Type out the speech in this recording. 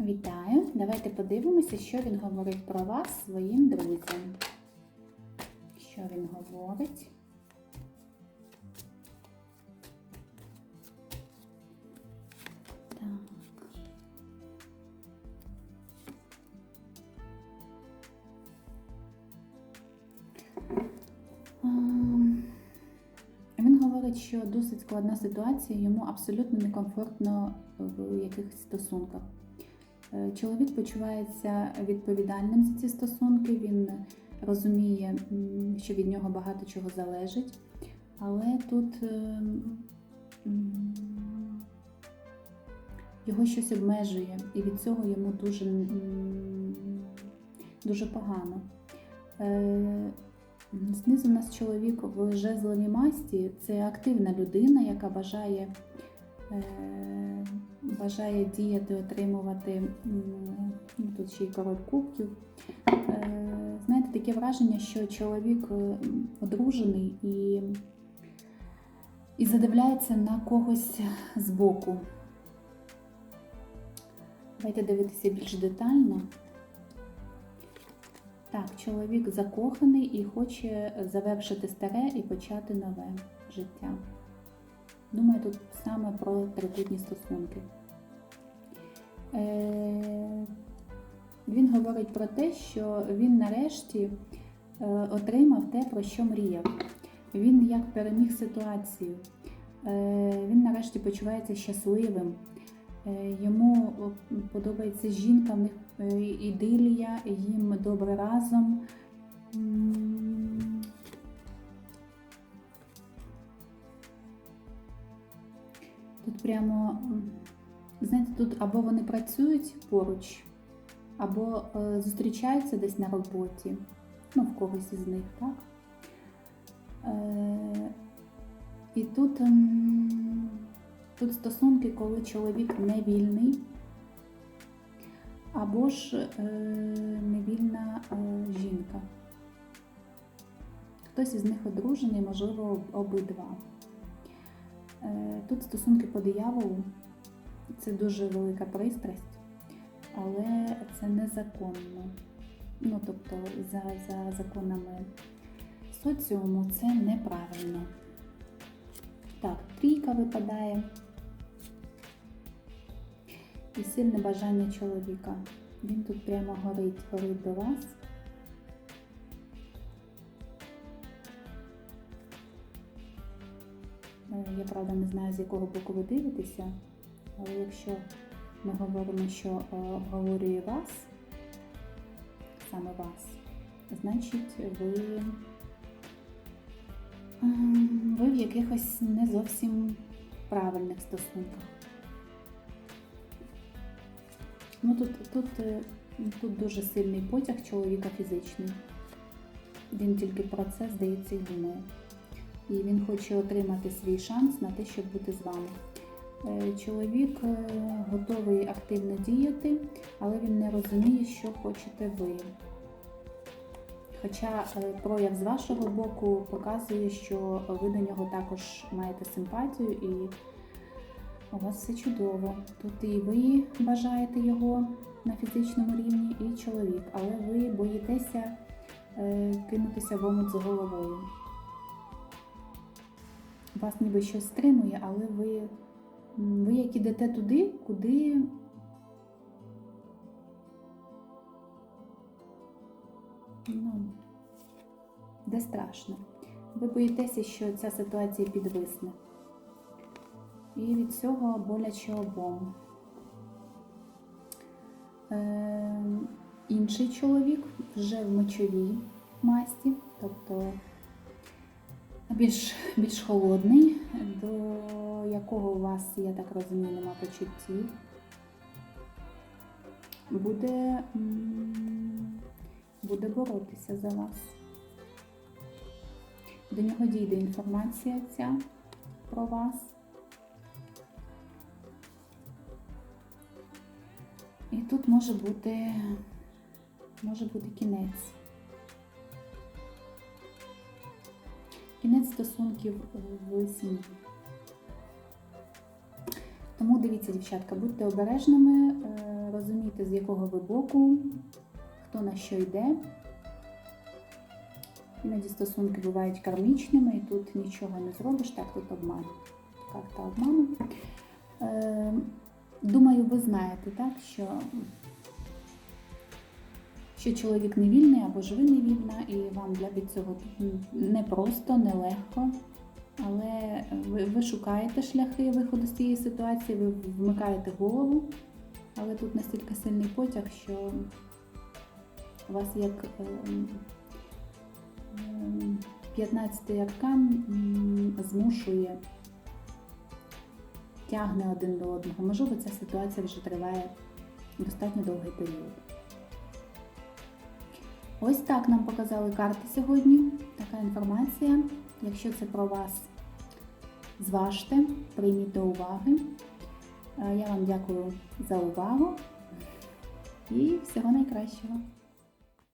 Вітаю! Давайте подивимося, що він говорить про вас своїм друзям. Що він говорить? Так. Він говорить, що досить складна ситуація, йому абсолютно некомфортно в якихось стосунках. Чоловік почувається відповідальним за ці стосунки, він розуміє, що від нього багато чого залежить, але тут е, його щось обмежує, і від цього йому дуже, дуже погано. Е, Знизу у нас чоловік в жезловій масті це активна людина, яка бажає е, бажає діяти, отримувати ну, тут ще й король кубків. Е, Знаєте, таке враження, що чоловік е, одружений і, і задивляється на когось збоку. Давайте дивитися більш детально. Так, чоловік закоханий і хоче завершити старе і почати нове життя. Думаю, тут саме про трикутні стосунки. Е, Він говорить про те, що він нарешті е, отримав те, про що мріяв. Він як переміг ситуацію. Е, Він нарешті почувається щасливим. Йому подобається жінка, в них ідилія, їм добре разом. Тут прямо, знаєте, тут або вони працюють поруч, або е, зустрічаються десь на роботі, ну, в когось із них, так? Е, і тут, м, тут стосунки, коли чоловік не вільний, або ж е, невільна жінка. Хтось із них одружений, можливо, обидва. Тут стосунки по дияволу це дуже велика пристрасть, але це незаконно. Ну, тобто, за, за законами соціуму це неправильно. Так, трійка випадає. І сильне бажання чоловіка. Він тут прямо горить, горить до вас. Е, Я правда не знаю, з якого боку ви дивитеся, але якщо ми говоримо, що е, обговорює вас, саме вас, значить ви, ем, ви в якихось не зовсім правильних стосунках. Ну тут, тут, е, тут дуже сильний потяг чоловіка фізичний. Він тільки про це, здається, і думає. І він хоче отримати свій шанс на те, щоб бути з вами. Е, Чоловік е, готовий активно діяти, але він не розуміє, що хочете ви. Хоча е, прояв з вашого боку показує, що ви до нього також маєте симпатію і у вас все чудово. Тут і ви бажаєте його на фізичному рівні, і чоловік, але ви боїтеся кинутися в омут з головою. Вас ніби щось стримує, але ви, ви як ідете туди, куди. Ну, де страшно. Ви боїтеся, що ця ситуація підвисне. І від цього боляче обом. Е, інший чоловік вже в мочовій масті, тобто більш, більш холодний, до якого у вас, я так розумію, нема почуттів. Буде, буде боротися за вас. До нього дійде інформація ця про вас. І тут може бути, може бути кінець. Кінець стосунків в сім'ї. Тому дивіться, дівчатка, будьте обережними, е, розумійте, з якого ви боку, хто на що йде. Іноді стосунки бувають кармічними, і тут нічого не зробиш. Так, тут обман. Карта обману. Е, думаю, ви знаєте, так, що, що чоловік не вільний або ж ви не вільна, і вам для від цього не просто, не легко. Але ви, ви шукаєте шляхи виходу з цієї ситуації, ви вмикаєте голову, але тут настільки сильний потяг, що у вас як ем, ем, 15-й аркан змушує, тягне один до одного. Можливо, ця ситуація вже триває достатньо довгий період. Ось так нам показали карти сьогодні. Така інформація. Якщо це про вас, зважте, прийміть до уваги. Е, Я вам дякую за увагу і всього найкращого.